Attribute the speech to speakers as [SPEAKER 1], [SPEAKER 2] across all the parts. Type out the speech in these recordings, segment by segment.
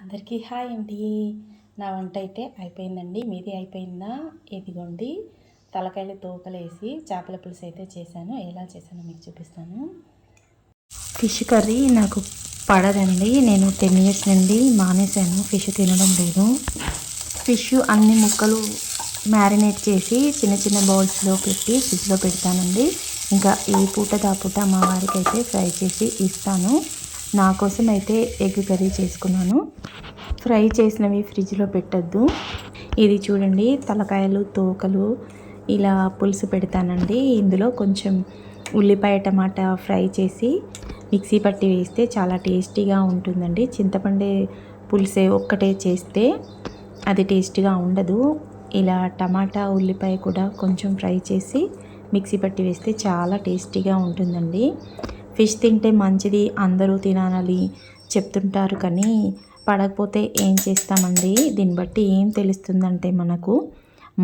[SPEAKER 1] అందరికీ హాయ్ అండి. నా వంట అయితే అయిపోయిందండి. మీది అయిపోయిందా? ఇదిగోండి. తలకాయలు తోకలేసి చేపల పులుసు అయితే చేశాను. ఎలా చేశానో మీకు చూపిస్తాను. ఫిష్ కర్రీ నాకు పడదండి. నేను టెన్ ఇయర్స్ నుండి మానేశాను. ఫిష్ తినడం లేదు. ఫిష్ అన్ని ముక్కలు మ్యారినేట్ చేసి చిన్న చిన్న బౌల్స్లో పెట్టి ఫ్రిడ్జ్లో పెడతానండి. ఇంకా ఈ పూట దా పూట మా వారికి అయితే ఫ్రై చేసి ఇస్తాను. నా కోసం అయితే ఎగ్ కర్రీ చేసుకున్నాను. ఫ్రై చేసినవి ఫ్రిడ్జ్లో పెట్టద్దు. ఇది చూడండి తలకాయలు తోకలు ఇలా పులుసు పెడతానండి. ఇందులో కొంచెం ఉల్లిపాయ టమాటా ఫ్రై చేసి మిక్సీ పట్టి వేస్తే చాలా టేస్టీగా ఉంటుందండి. చింతపండు పులుసే ఒక్కటే చేస్తే అది టేస్టీగా ఉండదు. ఇలా టమాటా ఉల్లిపాయ కూడా కొంచెం ఫ్రై చేసి మిక్సీ పట్టి వేస్తే చాలా టేస్టీగా ఉంటుందండి. ఫిష్ తింటే మంచిది అందరూ తినాలని చెప్తుంటారు కానీ పడకపోతే ఏం చేస్తామండి? దీన్ని బట్టి ఏం తెలుస్తుందంటే మనకు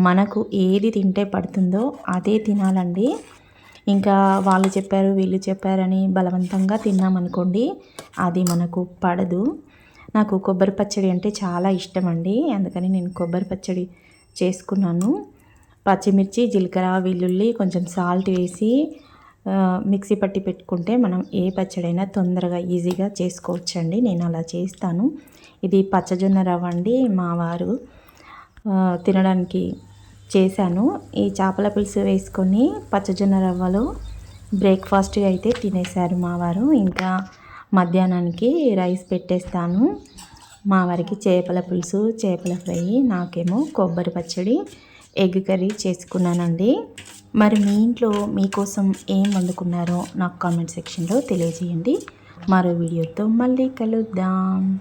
[SPEAKER 1] మనకు ఏది తింటే పడుతుందో అదే తినాలండి. ఇంకా వాళ్ళు చెప్పారు వీళ్ళు చెప్పారని బలవంతంగా తిన్నామనుకోండి అది మనకు పడదు. నాకు కొబ్బరి పచ్చడి అంటే చాలా ఇష్టం అండి అందుకని నేను కొబ్బరి పచ్చడి చేసుకున్నాను. పచ్చిమిర్చి జీలకర్ర వెల్లుల్లి కొంచెం సాల్ట్ వేసి మిక్సీ పట్టి పెట్టుకుంటే మనం ఏ పచ్చడైనా తొందరగా ఈజీగా చేసుకోవచ్చండి. నేను అలా చేస్తాను. ఇది పచ్చజొన్న రవ్వ అండి. మా వారు తినడానికి చేశాను. ఈ చేపల పులుసు వేసుకొని పచ్చజొన్న రవ్వలో బ్రేక్ఫాస్ట్గా అయితే తినేశారు మా వారు. ఇంకా మధ్యాహ్నానికి రైస్ పెట్టేస్తాను. మా వారికి చేపల పులుసు చేపల ఫ్రై నాకేమో కొబ్బరి పచ్చడి ఎగ్ కర్రీ చేసుకున్నానండి. మరి మీ ఇంట్లో మీకోసం ఏం వండుకున్నారో నాకు కామెంట్ సెక్షన్లో తెలియజేయండి. మరో వీడియోతో మళ్ళీ కలుద్దాం.